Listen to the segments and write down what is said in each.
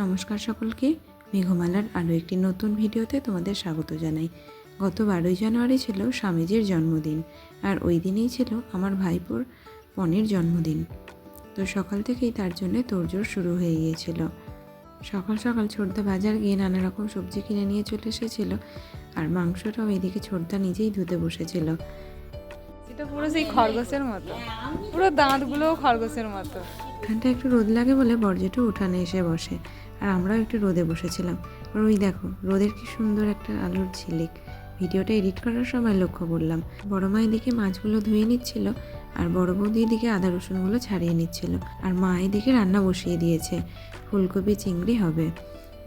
নমস্কার সকলকে। মেঘমালার আরও একটি নতুন ভিডিওতে তোমাদের স্বাগত জানাই। গত বারোই জানুয়ারি ছিল স্বামীজির জন্মদিন আর ওই দিনেই ছিল আমার ভাইপোর পনেরো জন্মদিন। তো সকাল থেকেই তার জন্য তোড়জোড় শুরু হয়ে গিয়েছিল। সকাল সকাল ছোটদা বাজার গিয়ে নানা রকম সবজি কিনে নিয়ে চলে এসেছিল আর মাংসটাও এদিকে ছোটদা নিজেই ধুতে বসেছিল। এটা পুরো সেই খরগোশের মতো। পুরো দাঁতগুলোও খরগোশের মতো। এখানটা একটু রোদ লাগে বলে বর্জেটু উঠানে এসে বসে, আর আমরাও একটু রোদে বসেছিলাম। আর ওই দেখো, রোদের কি সুন্দর একটা আলোর ঝিলিক। ভিডিওটা এডিট করার সময় লক্ষ্য করলাম। বড় মা এদিকে মাছগুলো ধুয়ে নিচ্ছিল, আর বড় বৌদি এদিকে আদা রসুনগুলো ছাড়িয়ে নিচ্ছিল, আর মা এদিকে রান্না বসিয়ে দিয়েছে। ফুলকপি, চিংড়ি হবে।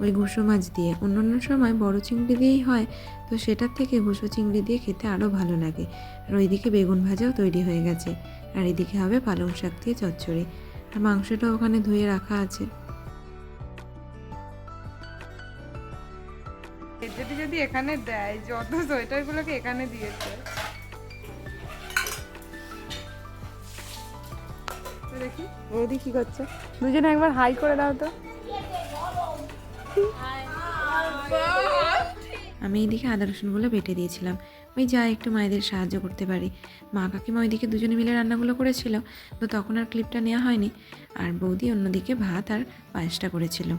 ওই ঘুষো মাছ দিয়ে। অন্য অন্য সময় বড় চিংড়ি দিয়েই হয়, তো সেটার থেকে ঘুষো চিংড়ি দিয়ে খেতে আরও ভালো লাগে। আর ওইদিকে বেগুন ভাজাও তৈরি হয়ে গেছে। আর এদিকে হবে পালং শাক দিয়ে চচ্চড়ি। আর মাংসটা ওখানে ধুয়ে রাখা আছে। যদি যদি এখানে দেয় যত সোয়েটারগুলোকে এখানে দিয়েছে। দেখি বৌদি কি করছে? দুজনে একবার হাই করে দাও তো। আমি এইদিকে আদা রসুনগুলো বেটে দিয়েছিলাম। ওই যা একটু মায়েদের সাহায্য করতে পারি। মা কাকিমা ওইদিকে দুজনে মিলে রান্নাগুলো করেছিল, তো তখন আর ক্লিপটা নেওয়া হয়নি। আর বৌদি অন্যদিকে ভাত আর পায়েসটা করেছিল।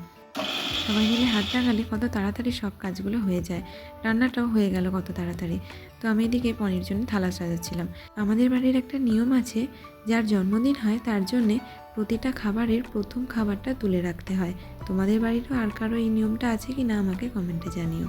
সবাই মিলে হাত লাগালে কত তাড়াতাড়ি সব কাজগুলো হয়ে যায়। রান্নাটাও হয়ে গেল কত তাড়াতাড়ি। তো আমি এদিকে পনির জন্য থালা সাজাচ্ছিলাম। আমাদের বাড়ির একটা নিয়ম আছে, যার জন্মদিন হয় তার জন্যে প্রতিটা খাবারের প্রথম খাবারটা তুলে রাখতে হয়। তোমাদের বাড়িরও আর কারও এই নিয়মটা আছে কি না আমাকে কমেন্টে জানিও।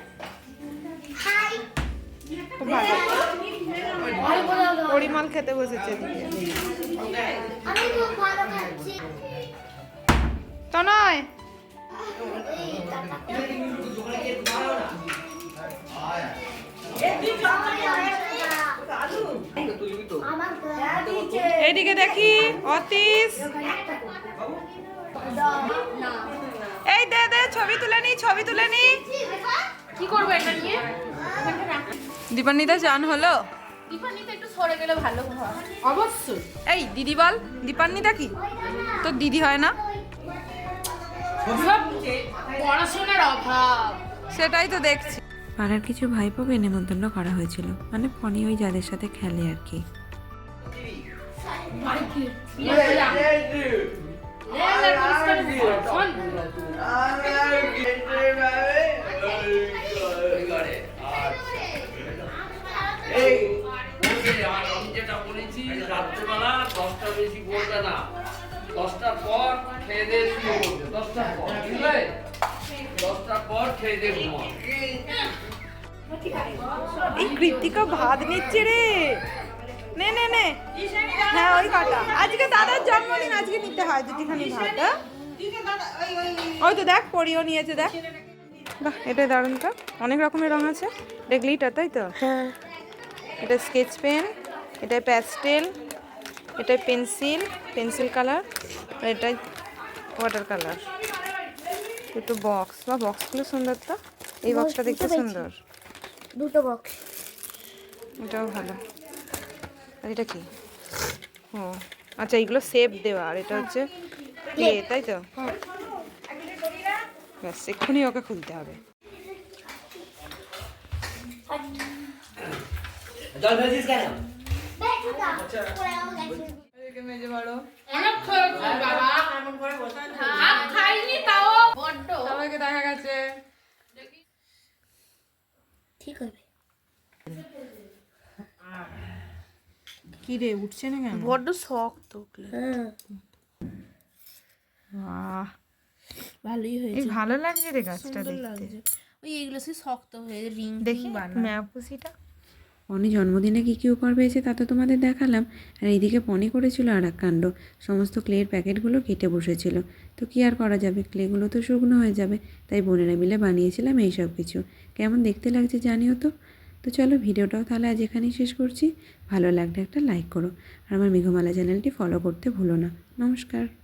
পরিমল খেতে বসেছে তো নয় এইদিকে দেখি অতীশ। এই দে দে ছবি তুলে নি ছবি তুলে নি। কি করব এটা নিয়ে? দীপান্বিতা চান হলো? টিফানিতে একটু সরে গেলে ভালো হয়। অবশ্যই। এই দিদি বল দীপান্বিতা কি তোর দিদি হয় না? পড়াশোনার অভাব। সেটাই তো দেখছি। পাড়ার কিছু ভাইপোকে নেমন্তন্ন করা হয়েছিল মানে ফনি ওই যাদের সাথে খেলে আর কি। এই দশটার পর খেয়ে দিয়ে শুয়ে পড়বে দশটার পর বুঝলে? দশটার পর খেয়ে দিয়ে ঘুমাও। এই কৃতিকা ভাত নিচ্ছে রে। নে নে নে। হ্যাঁ ওই কাটা। আজকে দাদার জন্মদিন আজকে নিতে হয় দুটিখানি ভাত হ্যাঁ? ওই তো দেখ পরিও নিয়েছে দেখ। বাহ এটা দারুণ তো। অনেক রকমের রং আছে। দেখলি এটা তাই তো? হ্যাঁ। এটা স্কেচ পেন এটা প্যাস্টেল। এটা পেন্সিল পেন্সিল কালার আর এটা ওয়াটার কালার। দুটো বক্স। বা বক্সগুলো সুন্দর তো? এই বক্সটা দেখতে সুন্দর। দুটো বক্স। এটাও ভালো। আর এটা কি? ও আচ্ছা এইগুলো শেপ দেওয়া। আর এটা হচ্ছে প্লে তাই তো? ব্যাস এক্ষুনি ওকে খুলতে হবে। জল ফেলছিস কেন? দেখা গেছে ঠিক হবে কি রে উঠছে না কেন বড্ড শক্ত হ্যাঁ ভালোই হয়েছে ভালো লাগছে রে গাছটা দেখতে। ওই এগুলো সে শক্ত হয়ে রিং দেখি ম্যাপুসিটা পনি জন্মদিনে কী কী উপহার পেয়েছে তা তো তোমাদের দেখালাম। আর এইদিকে পনি করেছিল আর এক কাণ্ড। সমস্ত ক্লের প্যাকেটগুলো কেটে বসেছিল। তো কী আর করা যাবে? ক্লেগুলো তো শুকনো হয়ে যাবে। তাই বোনেরা মিলে বানিয়েছিলাম এই সব কিছু। কেমন দেখতে লাগছে জানিও তো? তো চলো ভিডিওটাও তাহলে আজ এখানেই শেষ করছি। ভালো লাগলে একটা লাইক করো। আর আমার মেঘমালা চ্যানেলটি ফলো করতে ভুলো না। নমস্কার।